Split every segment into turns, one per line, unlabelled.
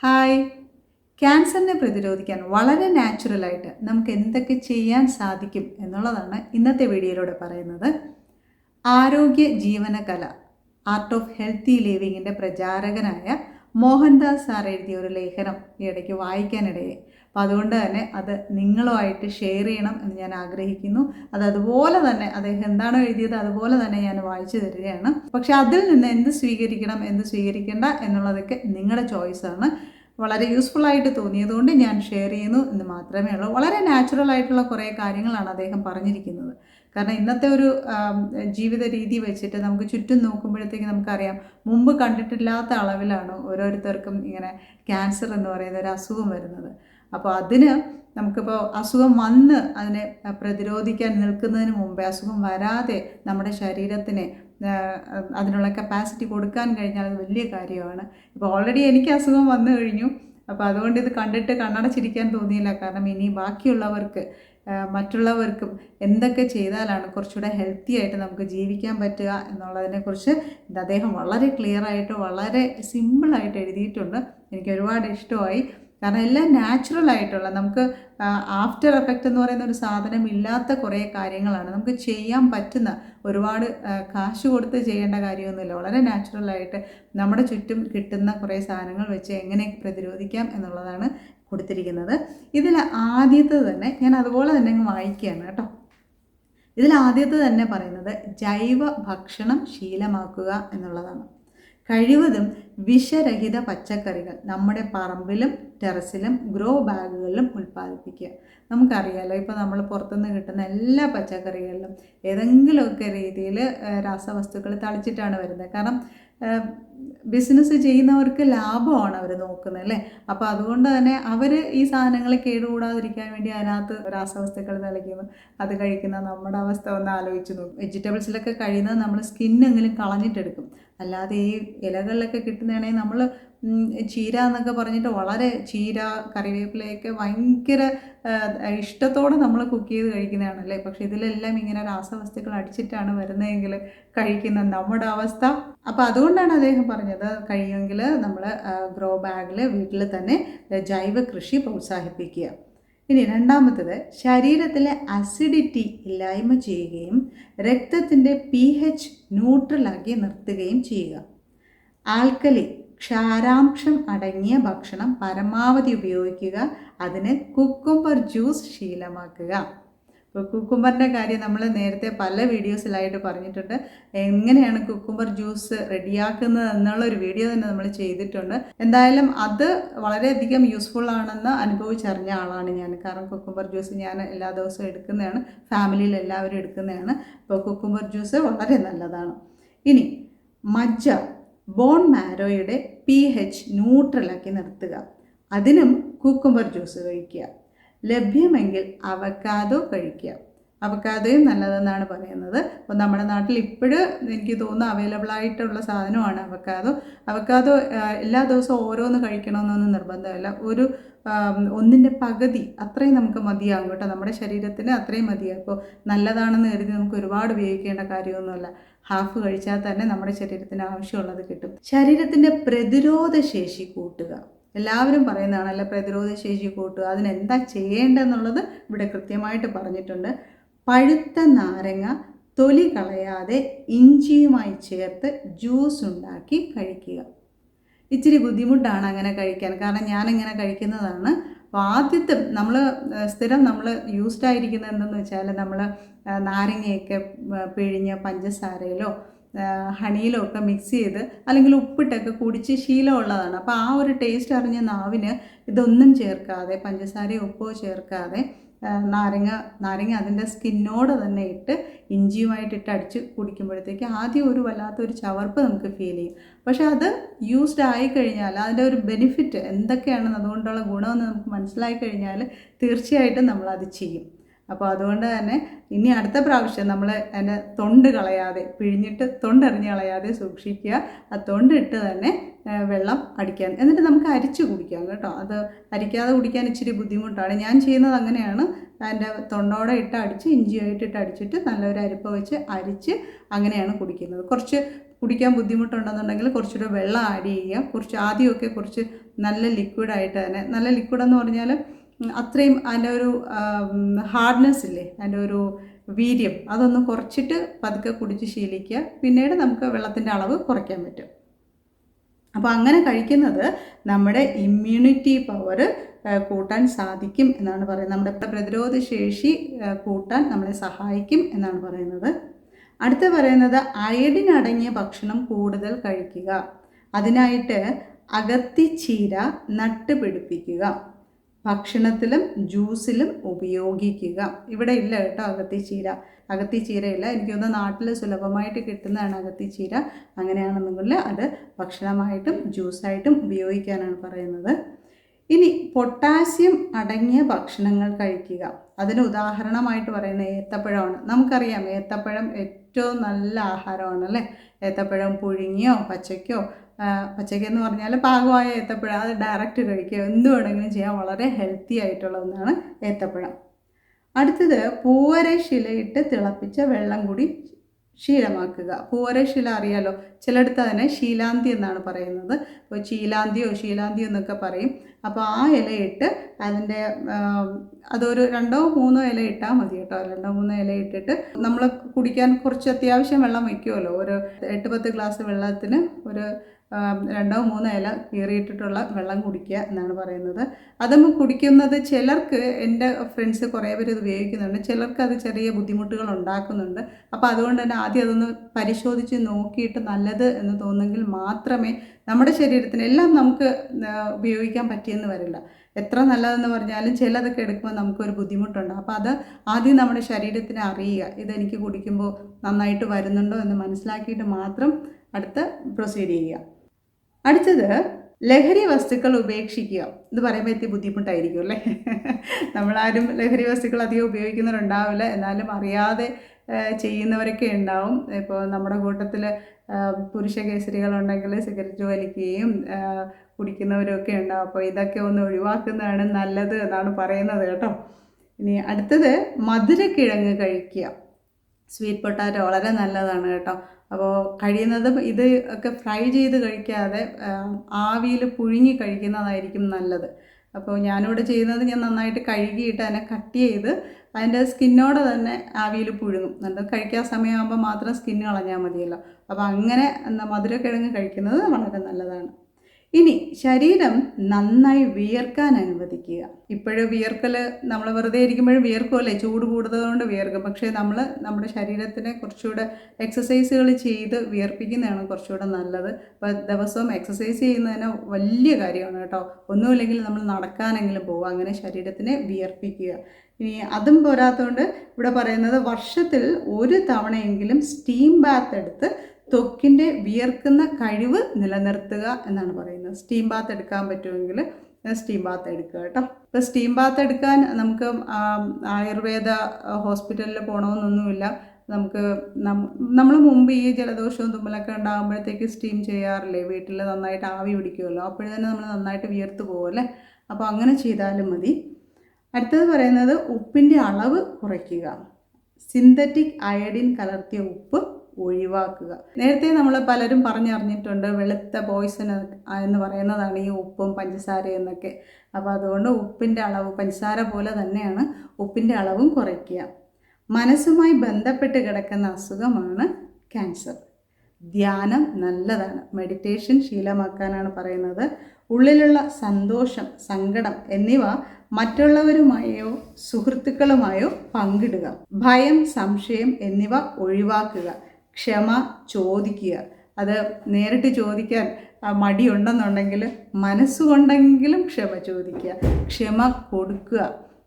Hi ക്യാൻസറിനെ പ്രതിരോധിക്കാൻ വളരെ നാച്ചുറലായിട്ട് നമുക്ക് എന്തൊക്കെ ചെയ്യാൻ സാധിക്കും എന്നുള്ളതാണ് ഇന്നത്തെ വീഡിയോയിലൂടെ പറയുന്നത്. ആരോഗ്യ ജീവനകല ആർട്ട് ഓഫ് ഹെൽത്തി ലിവിങ്ങിന്റെ പ്രചാരകനായ മോഹൻദാസ് സാർ എഴുതിയ ഒരു ലേഖനം ഈ ഇടയ്ക്ക് വായിക്കാനിടയായി. അപ്പോൾ അതുകൊണ്ട് തന്നെ അത് നിങ്ങളുമായിട്ട് ഷെയർ ചെയ്യണം എന്ന് ഞാൻ ആഗ്രഹിക്കുന്നു. അത് അതുപോലെ തന്നെ അദ്ദേഹം എന്താണോ എഴുതിയത് അതുപോലെ തന്നെ ഞാൻ വായിച്ചു തരികയാണ്. പക്ഷെ അതിൽ നിന്ന് എന്ത് സ്വീകരിക്കണം എന്ത് സ്വീകരിക്കേണ്ട എന്നുള്ളതൊക്കെ നിങ്ങളുടെ ചോയ്സാണ് വളരെ യൂസ്ഫുൾ ആയിട്ട് തോന്നിയതുകൊണ്ട് ഞാൻ ഷെയർ ചെയ്യുന്നു എന്ന് മാത്രമേ ഉള്ളൂ. വളരെ നാച്ചുറൽ ആയിട്ടുള്ള കുറേ കാര്യങ്ങളാണ് അദ്ദേഹം പറഞ്ഞിരിക്കുന്നത്. കാരണം ഇന്നത്തെ ഒരു ജീവിത രീതി വെച്ചിട്ട് നമുക്ക് ചുറ്റും നോക്കുമ്പോഴത്തേക്ക് നമുക്കറിയാം മുമ്പ് കണ്ടിട്ടില്ലാത്ത അളവിലാണ് ഓരോരുത്തർക്കും ഇങ്ങനെ ക്യാൻസർ എന്ന് പറയുന്ന ഒരു അസുഖം വരുന്നത്. അപ്പോൾ അതിന് നമുക്കിപ്പോൾ അസുഖം വന്ന് അതിനെ പ്രതിരോധിക്കാൻ നിൽക്കുന്നതിന് മുമ്പേ അസുഖം വരാതെ നമ്മുടെ ശരീരത്തിന് അതിനുള്ള കപ്പാസിറ്റി കൊടുക്കാൻ കഴിഞ്ഞാൽ അത് വലിയ കാര്യമാണ്. ഇപ്പോൾ ഓൾറെഡി എനിക്ക് അസുഖം വന്നു കഴിഞ്ഞു. അപ്പോൾ അതുകൊണ്ട് ഇത് കണ്ടിട്ട് കണ്ണടച്ചിരിക്കാൻ തോന്നിയില്ല. കാരണം ഇനി ബാക്കിയുള്ളവർക്ക് മറ്റുള്ളവർക്കും എന്തൊക്കെ ചെയ്താലാണ് കുറച്ചുകൂടെ ഹെൽത്തി ആയിട്ട് നമുക്ക് ജീവിക്കാൻ പറ്റുക എന്നുള്ളതിനെക്കുറിച്ച് അദ്ദേഹം വളരെ ക്ലിയറായിട്ട് വളരെ സിമ്പിളായിട്ട് എഴുതിയിട്ടുണ്ട്. എനിക്ക് ഒരുപാട് ഇഷ്ടമായി. കാരണം എല്ലാം നാച്ചുറൽ ആയിട്ടുള്ള നമുക്ക് ആഫ്റ്റർ എഫക്റ്റ് എന്ന് പറയുന്ന ഒരു സാധനം ഇല്ലാത്ത കുറേ കാര്യങ്ങളാണ്. നമുക്ക് ചെയ്യാൻ പറ്റുന്ന ഒരുപാട് കാശ് കൊടുത്ത് ചെയ്യേണ്ട കാര്യമൊന്നുമില്ല. വളരെ നാച്ചുറലായിട്ട് നമ്മുടെ ചുറ്റും കിട്ടുന്ന കുറേ സാധനങ്ങൾ വെച്ച് എങ്ങനെ പ്രതിരോധിക്കാം എന്നുള്ളതാണ് കൊടുത്തിരിക്കുന്നത്. ഇതിൽ ആദ്യത്തെ തന്നെ ഞാൻ അതുപോലെ തന്നെ അങ്ങ് വായിക്കുകയാണ് കേട്ടോ. ഇതിൽ ആദ്യത്തെ തന്നെ പറയുന്നത് ജൈവ ഭക്ഷണം ശീലമാക്കുക എന്നുള്ളതാണ്. കഴിവതും വിഷരഹിത പച്ചക്കറികൾ നമ്മുടെ പറമ്പിലും ടെറസിലും ഗ്രോ ബാഗുകളിലും ഉൽപ്പാദിപ്പിക്കുക. നമുക്കറിയാലോ ഇപ്പോൾ നമ്മൾ പുറത്തുനിന്ന് കിട്ടുന്ന എല്ലാ പച്ചക്കറികളിലും ഏതെങ്കിലുമൊക്കെ രീതിയിൽ രാസവസ്തുക്കൾ തളിച്ചിട്ടാണ് വരുന്നത്. കാരണം ബിസിനസ് ചെയ്യുന്നവർക്ക് ലാഭമാണ് അവർ നോക്കുന്നത് അല്ലേ? അപ്പോൾ അതുകൊണ്ട് തന്നെ അവർ ഈ സാധനങ്ങൾ കേടുകൂടാതിരിക്കാൻ വേണ്ടി അതിനകത്ത് രാസവസ്തുക്കൾ തളിക്കുന്നു. അത് കഴിക്കുന്ന നമ്മുടെ അവസ്ഥ ഒന്ന് ആലോചിച്ച് നോക്കും. വെജിറ്റബിൾസിലൊക്കെ കഴിയുന്നത് നമ്മൾ സ്കിന്നെങ്കിലും കളഞ്ഞിട്ടെടുക്കും. അല്ലാതെ ഈ ഇലകളിലൊക്കെ കിട്ടുന്നതാണെങ്കിൽ നമ്മൾ ചീര എന്നൊക്കെ പറഞ്ഞിട്ട് വളരെ ചീര കറിവേപ്പിലയൊക്കെ ഭയങ്കര ഇഷ്ടത്തോടെ നമ്മൾ കുക്ക് ചെയ്ത് കഴിക്കുന്നതാണല്ലേ? പക്ഷെ ഇതിലെല്ലാം ഇങ്ങനെ രാസവസ്തുക്കൾ അടിച്ചിട്ടാണ് വരുന്നതെങ്കിൽ കഴിക്കുന്ന നമ്മുടെ അവസ്ഥ. അപ്പോൾ അതുകൊണ്ടാണ് അദ്ദേഹം പറഞ്ഞത് കഴിയുമെങ്കിൽ നമ്മൾ ഗ്രോ ബാഗിൽ വീട്ടിൽ തന്നെ ജൈവ കൃഷി പ്രോത്സാഹിപ്പിക്കുക. ഇനി രണ്ടാമത്തത് ശരീരത്തിലെ അസിഡിറ്റി ഇല്ലായ്മ ചെയ്യുകയും രക്തത്തിന്റെ പി എച്ച് ന്യൂട്രലാക്കി നിർത്തുകയും ചെയ്യുക. ആൽക്കലി ക്ഷാരാംശം അടങ്ങിയ ഭക്ഷണം പരമാവധി ഉപയോഗിക്കുക. അതിന് കുക്കുംബർ ജ്യൂസ് ശീലമാക്കുക. ഇപ്പോൾ കുക്കുംബറിന്റെ കാര്യം നമ്മൾ നേരത്തെ പല വീഡിയോസിലായിട്ട് പറഞ്ഞിട്ടുണ്ട്. എങ്ങനെയാണ് കുക്കുംബർ ജ്യൂസ് റെഡിയാക്കുന്നത് എന്നുള്ള ഒരു വീഡിയോ തന്നെ നമ്മൾ ചെയ്തിട്ടുണ്ട്. എന്തായാലും അത് വളരെയധികം യൂസ്ഫുൾ ആണെന്ന് അനുഭവിച്ചറിഞ്ഞ ആളാണ് ഞാൻ. കാരണം കുക്കുംബർ ജ്യൂസ് ഞാൻ എല്ലാ ദിവസവും എടുക്കുന്നതാണ്. ഫാമിലിയിൽ എല്ലാവരും എടുക്കുന്നതാണ്. അപ്പോൾ കുക്കുംബർ ജ്യൂസ് വളരെ നല്ലതാണ്. ഇനി മജ്ജ ബോൺ മാരോയുടെ പി എച്ച് ന്യൂട്രലാക്കി നിർത്തുക. അതിനും കുക്കുംബർ ജ്യൂസ് കഴിക്കുക. ലഭ്യമെങ്കിൽ അവക്കാദോ കഴിക്കുക. അവക്കാദോയും നല്ലതെന്നാണ് പറയുന്നത്. അപ്പോൾ നമ്മുടെ നാട്ടിൽ ഇപ്പോഴും എനിക്ക് തോന്നുന്നു അവൈലബിൾ ആയിട്ടുള്ള സാധനമാണ് അവക്കാദോ. അവക്കാദോ എല്ലാ ദിവസവും ഓരോന്ന് കഴിക്കണമെന്നൊന്നും നിർബന്ധമില്ല. ഒരു ഒന്നിന്റെ പകുതി അത്രയും നമുക്ക് മതിയാകും കേട്ടോ. നമ്മുടെ ശരീരത്തിന് അത്രയും മതിയാകും. അപ്പോൾ നല്ലതാണെന്ന് കരുതി നമുക്ക് ഒരുപാട് ഉപയോഗിക്കേണ്ട കാര്യമൊന്നുമല്ല. ഹാഫ് കഴിച്ചാൽ തന്നെ നമ്മുടെ ശരീരത്തിന് ആവശ്യമുള്ളത് കിട്ടും. ശരീരത്തിന്റെ പ്രതിരോധ ശേഷി കൂട്ടുക. എല്ലാവരും പറയുന്നതാണല്ലോ പ്രതിരോധ ശേഷി കൂട്ടുക അതിനെന്താ ചെയ്യേണ്ടതെന്നുള്ളത് ഇവിടെ കൃത്യമായിട്ട് പറഞ്ഞിട്ടുണ്ട്. പഴുത്ത നാരങ്ങ തൊലി കളയാതെ ഇഞ്ചിയുമായി ചേർത്ത് ജ്യൂസ് ഉണ്ടാക്കി കഴിക്കുക. ഇച്ചിരി ബുദ്ധിമുട്ടാണ് അങ്ങനെ കഴിക്കാൻ. കാരണം ഞാനിങ്ങനെ കഴിക്കുന്നതാണ്. അപ്പോൾ ആദ്യത്തെ നമ്മൾ സ്ഥിരം നമ്മൾ യൂസ്ഡ് ആയിരിക്കുന്നത് എന്തെന്ന് വെച്ചാൽ നമ്മൾ നാരങ്ങയൊക്കെ പിഴിഞ്ഞ പിഴിഞ്ഞ് പഞ്ചസാരയിലോ ആ, ഹണിയിലോ ഒക്കെ മിക്സ് ചെയ്ത് അല്ലെങ്കിൽ ഉപ്പിട്ടൊക്കെ കുടിച്ച് ശീലമുള്ളതാണ്. അപ്പോൾ ആ ഒരു ടേസ്റ്റ് അറിഞ്ഞ നാവിന് ഇതൊന്നും ചേർക്കാതെ പഞ്ചസാരയോ ഉപ്പോ ചേർക്കാതെ നാരങ്ങ നാരങ്ങ അതിന്റെ സ്കിന്നോട് തന്നെ ഇട്ട് ഇഞ്ചിയുമായിട്ട് ഇട്ട് അടിച്ച് കുടിക്കുമ്പോഴത്തേക്ക് ആദ്യം ഒരു വല്ലാത്തൊരു ചവർപ്പ് നമുക്ക് ഫീൽ ചെയ്യും. പക്ഷേ അത് യൂസ്ഡ് ആയി കഴിഞ്ഞാൽ അതിന്റെ ഒരു ബെനിഫിറ്റ് എന്തൊക്കെയാണ് അതുകൊണ്ടുള്ള ഗുണമെന്ന് നമുക്ക് മനസ്സിലായി കഴിഞ്ഞാൽ തീർച്ചയായിട്ടും നമ്മളത് ചെയ്യും. അപ്പോൾ അതുകൊണ്ട് തന്നെ ഇനി അടുത്ത പ്രാവശ്യം നമ്മൾ അതിന്റെ തൊണ്ട് കളയാതെ പിഴിഞ്ഞിട്ട് തൊണ്ടെറിഞ്ഞ് കളയാതെ സൂക്ഷിക്കുക. ആ തൊണ്ടിട്ട് തന്നെ വെള്ളം അടിക്കാൻ എന്നിട്ട് നമുക്ക് അരിച്ച് കുടിക്കാം കേട്ടോ. അത് അരിക്കാതെ കുടിക്കാൻ ഇച്ചിരി ബുദ്ധിമുട്ടാണ്. ഞാൻ ചെയ്യുന്നത് അങ്ങനെയാണ്. അതിന്റെ തൊണ്ടോടെ ഇട്ട് അടിച്ച് ഇഞ്ചിയായിട്ട് ഇട്ട് അടിച്ചിട്ട് നല്ലൊരു അരിപ്പ വെച്ച് അരിച്ച് അങ്ങനെയാണ് കുടിക്കുന്നത്. കുറച്ച് കുടിക്കാൻ ബുദ്ധിമുട്ടുണ്ടെന്നുണ്ടെങ്കിൽ കുറച്ചുകൂടെ വെള്ളം ആഡ് ചെയ്യുക. കുറച്ച് ആദ്യമൊക്കെ കുറച്ച് നല്ല ലിക്വിഡായിട്ട് തന്നെ നല്ല ലിക്വിഡ് എന്ന് പറഞ്ഞാൽ അത്രയും അതിന്റെ ഒരു ഹാർഡ്നെസ് ഇല്ലേ? അതിന്റെ ഒരു വീര്യം. അതൊന്ന് കുറച്ചിട്ട് പതുക്കെ കുടിച്ച് ശീലിക്കുക. പിന്നീട് നമുക്ക് വെള്ളത്തിന്റെ അളവ് കുറയ്ക്കാൻ പറ്റും. അപ്പോൾ അങ്ങനെ കഴിക്കുന്നത് നമ്മുടെ ഇമ്മ്യൂണിറ്റി പവർ കൂട്ടാൻ സാധിക്കും എന്നാണ് പറയുന്നത്. നമ്മുടെ പ്രതിരോധ ശേഷി കൂട്ടാൻ നമ്മളെ സഹായിക്കും എന്നാണ് പറയുന്നത്. അടുത്ത പറയുന്നത് അയഡിൻ അടങ്ങിയ ഭക്ഷണം കൂടുതൽ കഴിക്കുക. അതിനായിട്ട് അകത്തിച്ചീര നട്ടുപിടിപ്പിക്കുക. ഭക്ഷണത്തിലും ജ്യൂസിലും ഉപയോഗിക്കുക. ഇവിടെ ഇല്ല കേട്ടോ അകത്തിച്ചീര. ചീരയില്ല എനിക്ക് തോന്നുന്നു നാട്ടിൽ സുലഭമായിട്ട് കിട്ടുന്നതാണ് അകത്തിച്ചീര. അങ്ങനെയാണെന്നുണ്ടെങ്കിൽ അത് ഭക്ഷണമായിട്ടും ജ്യൂസായിട്ടും ഉപയോഗിക്കാനാണ് പറയുന്നത്. ഇനി പൊട്ടാസ്യം അടങ്ങിയ ഭക്ഷണങ്ങൾ കഴിക്കുക. അതിന് ഉദാഹരണമായിട്ട് പറയുന്ന ഏത്തപ്പഴമാണ്. നമുക്കറിയാം ഏത്തപ്പഴം ഏറ്റവും നല്ല ആഹാരമാണ് അല്ലേ ഏത്തപ്പഴം പുഴുങ്ങിയോ പച്ചയ്ക്കോ എന്ന് പറഞ്ഞാൽ പാകമായ ഏത്തപ്പഴം. അത് ഡയറക്റ്റ് കഴിക്കുക. എന്ത് വേണമെങ്കിലും ചെയ്യാൻ വളരെ ഹെൽത്തി ആയിട്ടുള്ള ഒന്നാണ് ഏത്തപ്പഴം. അടുത്തത് പൂവരശിലയിട്ട് തിളപ്പിച്ച വെള്ളം കൂടി ശീലമാക്കുക. പൂവരശില അറിയാലോ? ചിലയിടത്ത് അതിനെ ശീലാന്തി എന്നാണ് പറയുന്നത്. ഇപ്പോൾ ശീലാന്തിയോ ശീലാന്തിയോ എന്നൊക്കെ പറയും. അപ്പോൾ ആ ഇലയിട്ട് അതിന്റെ അതൊരു രണ്ടോ മൂന്നോ ഇല ഇട്ടാൽ മതി കേട്ടോ. രണ്ടോ മൂന്നോ ഇല ഇട്ടിട്ട് നമ്മൾ കുടിക്കാൻ കുറച്ച് അത്യാവശ്യം വെള്ളം വയ്ക്കുമല്ലോ ഒരു എട്ട് പത്ത് ഗ്ലാസ് വെള്ളത്തിന് ഒരു രണ്ടോ മൂന്നോ ഇല കീറിയിട്ടിട്ടുള്ള വെള്ളം കുടിക്കുക എന്നാണ് പറയുന്നത്. അതും കുടിക്കുന്നത് ചിലർക്ക് എന്റെ ഫ്രണ്ട്സ് കുറേ പേര് ഇത് ഉപയോഗിക്കുന്നുണ്ട്. ചിലർക്ക് അത് ചെറിയ ബുദ്ധിമുട്ടുകൾ ഉണ്ടാക്കുന്നുണ്ട്. അപ്പോൾ അതുകൊണ്ട് തന്നെ ആദ്യം അതൊന്ന് പരിശോധിച്ച് നോക്കിയിട്ട് നല്ലത് എന്ന് തോന്നുമെങ്കിൽ മാത്രമേ നമ്മുടെ ശരീരത്തിന് എല്ലാം നമുക്ക് ഉപയോഗിക്കാൻ പറ്റിയെന്ന് വരില്ല. എത്ര നല്ലതെന്ന് പറഞ്ഞാലും ചിലതൊക്കെ എടുക്കുമ്പോൾ നമുക്കൊരു ബുദ്ധിമുട്ടുണ്ട്. അപ്പോൾ അത് ആദ്യം നമ്മുടെ ശരീരത്തിനെ അറിയുക. ഇതെനിക്ക് കുടിക്കുമ്പോൾ നന്നായിട്ട് വരുന്നുണ്ടോ എന്ന് മനസ്സിലാക്കിയിട്ട് മാത്രം അടുത്ത് പ്രൊസീഡ് ചെയ്യുക. അടുത്തത് ലഹരി വസ്തുക്കൾ ഉപേക്ഷിക്കുക. ഇത് പറയുമ്പോൾ എത്തി ബുദ്ധിമുട്ടായിരിക്കും അല്ലേ? നമ്മളാരും ലഹരി വസ്തുക്കൾ അധികം ഉപയോഗിക്കുന്നവരുണ്ടാവില്ല. എന്നാലും അറിയാതെ ചെയ്യുന്നവരൊക്കെ ഉണ്ടാവും. ഇപ്പോൾ നമ്മുടെ കൂട്ടത്തിൽ പുരുഷ കേസരികളുണ്ടെങ്കിൽ സിഗരറ്റ് വലിക്കുകയും കുടിക്കുന്നവരൊക്കെ ഉണ്ടാവും. അപ്പോൾ ഇതൊക്കെ ഒന്ന് ഒഴിവാക്കുന്നതാണ് നല്ലത് എന്നാണ് പറയുന്നത് കേട്ടോ. ഇനി അടുത്തത് മധുരക്കിഴങ്ങ് കഴിക്കുക. സ്വീറ്റ് പൊട്ടാറ്റോ വളരെ നല്ലതാണ് കേട്ടോ. അപ്പോൾ കഴിയുന്നതും ഇത് ഒക്കെ ഫ്രൈ ചെയ്ത് കഴിക്കാതെ ആവിയിൽ പുഴുങ്ങി കഴിക്കുന്നതായിരിക്കും നല്ലത്. അപ്പോൾ ഞാനിവിടെ ചെയ്യുന്നത് ഞാൻ നന്നായിട്ട് കഴുകിയിട്ട് അതിനെ കട്ട് ചെയ്ത് അതിന്റെ സ്കിന്നോടെ തന്നെ ആവിയിൽ പുഴുങ്ങും. എന്നിട്ട് കഴിക്കാൻ സമയമാകുമ്പോൾ മാത്രം സ്കിന്ന് കളഞ്ഞാൽ മതിയല്ലോ. അപ്പോൾ അങ്ങനെ എന്താ മധുരക്കിഴങ്ങ് കഴിക്കുന്നത് വളരെ നല്ലതാണ്. ഇനി ശരീരം നന്നായി വിയർക്കാൻ അനുവദിക്കുക. ഇപ്പോഴും വിയർക്കൽ നമ്മൾ വെറുതെ ഇരിക്കുമ്പോഴും വിയർക്കുമല്ലേ ചൂട് കൂടുന്നതുകൊണ്ട് വിയർക്കും. പക്ഷേ നമ്മൾ നമ്മുടെ ശരീരത്തിനെ കുറച്ചുകൂടെ എക്സസൈസുകൾ ചെയ്ത് വിയർപ്പിക്കുന്നതാണ് കുറച്ചുകൂടെ നല്ലത്. അപ്പോൾ ദിവസവും എക്സസൈസ് ചെയ്യുന്നതിന് വലിയ കാര്യമാണ് കേട്ടോ. ഒന്നുമില്ലെങ്കിൽ നമ്മൾ നടക്കാനെങ്കിലും പോകുക അങ്ങനെ ശരീരത്തിനെ വിയർപ്പിക്കുക. ഇനി അതും പോരാത്തതുകൊണ്ട് ഇവിടെ പറയുന്നത് വർഷത്തിൽ ഒരു തവണയെങ്കിലും സ്റ്റീം ബാത്ത് എടുത്ത് ത്വക്കിന്റെ വിയർക്കുന്ന കഴിവ് നിലനിർത്തുക എന്നാണ് പറയുന്നത്. സ്റ്റീം ബാത്ത് എടുക്കാൻ പറ്റുമെങ്കിൽ സ്റ്റീം ബാത്ത് എടുക്കുക കേട്ടോ. ഇപ്പോൾ സ്റ്റീം ബാത്ത് എടുക്കാൻ നമുക്ക് ആയുർവേദ ഹോസ്പിറ്റലിൽ പോകണമെന്നൊന്നുമില്ല നമുക്ക് നമ്മൾ മുമ്പ് ഈ ജലദോഷവും തുമ്മലൊക്കെ ഉണ്ടാകുമ്പോഴത്തേക്ക് സ്റ്റീം ചെയ്യാറില്ലേ? വീട്ടിൽ നന്നായിട്ട് ആവി പിടിക്കുമല്ലോ. അപ്പോഴത്തന്നെ നമ്മൾ നന്നായിട്ട് വിയർത്ത് പോകുമല്ലേ അപ്പോൾ അങ്ങനെ ചെയ്താലും മതി. അടുത്തത് പറയുന്നത് ഉപ്പിന്റെ അളവ് കുറയ്ക്കുക. സിന്തറ്റിക് അയഡിൻ കലർത്തിയ ഉപ്പ് ഒഴിവാക്കുക. നേരത്തെ നമ്മൾ പലരും പറഞ്ഞറിഞ്ഞിട്ടുണ്ട് വെളുത്ത പോയ്സൺ എന്ന് പറയുന്നതാണ് ഈ ഉപ്പും പഞ്ചസാരയും എന്നൊക്കെ. അപ്പോൾ അതുകൊണ്ട് ഉപ്പിന്റെ അളവ് പഞ്ചസാര പോലെ തന്നെയാണ് ഉപ്പിന്റെ അളവും കുറയ്ക്കുക. മനസ്സുമായി ബന്ധപ്പെട്ട് കിടക്കുന്ന അസുഖമാണ് ക്യാൻസർ. ധ്യാനം നല്ലതാണ്. മെഡിറ്റേഷൻ ശീലമാക്കാനാണ് പറയുന്നത്. ഉള്ളിലുള്ള സന്തോഷം സങ്കടം എന്നിവ മറ്റുള്ളവരുമായോ സുഹൃത്തുക്കളുമായോ പങ്കിടുക. ഭയം സംശയം എന്നിവ ഒഴിവാക്കുക. ക്ഷമ ചോദിക്കുക. അത് നേരിട്ട് ചോദിക്കാൻ മടിയുണ്ടെന്നുണ്ടെങ്കിൽ മനസ്സുകൊണ്ടെങ്കിലും ക്ഷമ ചോദിക്കുക. ക്ഷമ കൊടുക്കുക.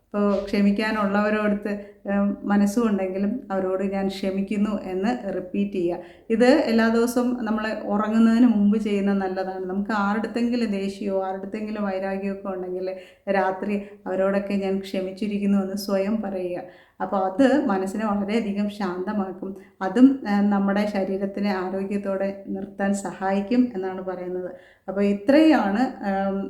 ഇപ്പോൾ ക്ഷമിക്കാനുള്ളവരോടുത്ത് ഏം, മനസ്സുകൊണ്ടെങ്കിലും അവരോട് ഞാൻ ക്ഷമിക്കുന്നു എന്ന് റിപ്പീറ്റ് ചെയ്യുക. ഇത് എല്ലാ ദിവസവും നമ്മൾ ഉറങ്ങുന്നതിന് മുമ്പ് ചെയ്യുന്ന നല്ലതാണ്. നമുക്ക് ആരുടെത്തെങ്കിലും ദേഷ്യമോ ആരുടെത്തെങ്കിലും വൈരാഗ്യമൊക്കെ ഉണ്ടെങ്കിൽ രാത്രി അവരോടൊക്കെ ഞാൻ ക്ഷമിച്ചിരിക്കുന്നു എന്ന് സ്വയം പറയുക. അപ്പോൾ അത് മനസ്സിനെ വളരെയധികം ശാന്തമാക്കും. അതും നമ്മുടെ ശരീരത്തിനെ ആരോഗ്യത്തോടെ നിർത്താൻ സഹായിക്കും എന്നാണ് പറയുന്നത്. അപ്പോൾ ഇത്രയാണ്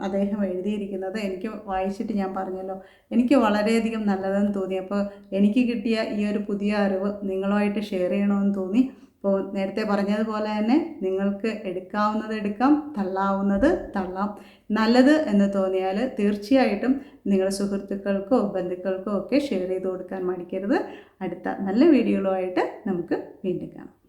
അദ്ദേഹം എഴുതിയിരിക്കുന്നത്. എനിക്ക് വായിച്ചിട്ട് ഞാൻ പറഞ്ഞല്ലോ. എനിക്ക് വളരെയധികം നല്ലതെന്ന് തോന്നി. അപ്പോൾ എനിക്ക് കിട്ടിയ ഈ ഒരു പുതിയ അറിവ് നിങ്ങളുമായിട്ട് ഷെയർ ചെയ്യണമെന്ന് തോന്നി. അപ്പോൾ നേരത്തെ പറഞ്ഞതുപോലെ തന്നെ നിങ്ങൾക്ക് എടുക്കാവുന്നത് എടുക്കാം തള്ളാവുന്നത് തള്ളാം. നല്ലത് എന്ന് തോന്നിയാൽ തീർച്ചയായിട്ടും നിങ്ങളുടെ സുഹൃത്തുക്കൾക്കോ ബന്ധുക്കൾക്കോ ഒക്കെ ഷെയർ ചെയ്ത് കൊടുക്കാൻ മടിക്കരുത്. അടുത്ത നല്ല വീഡിയോകളുമായിട്ട് നമുക്ക് വീണ്ടും കാണാം.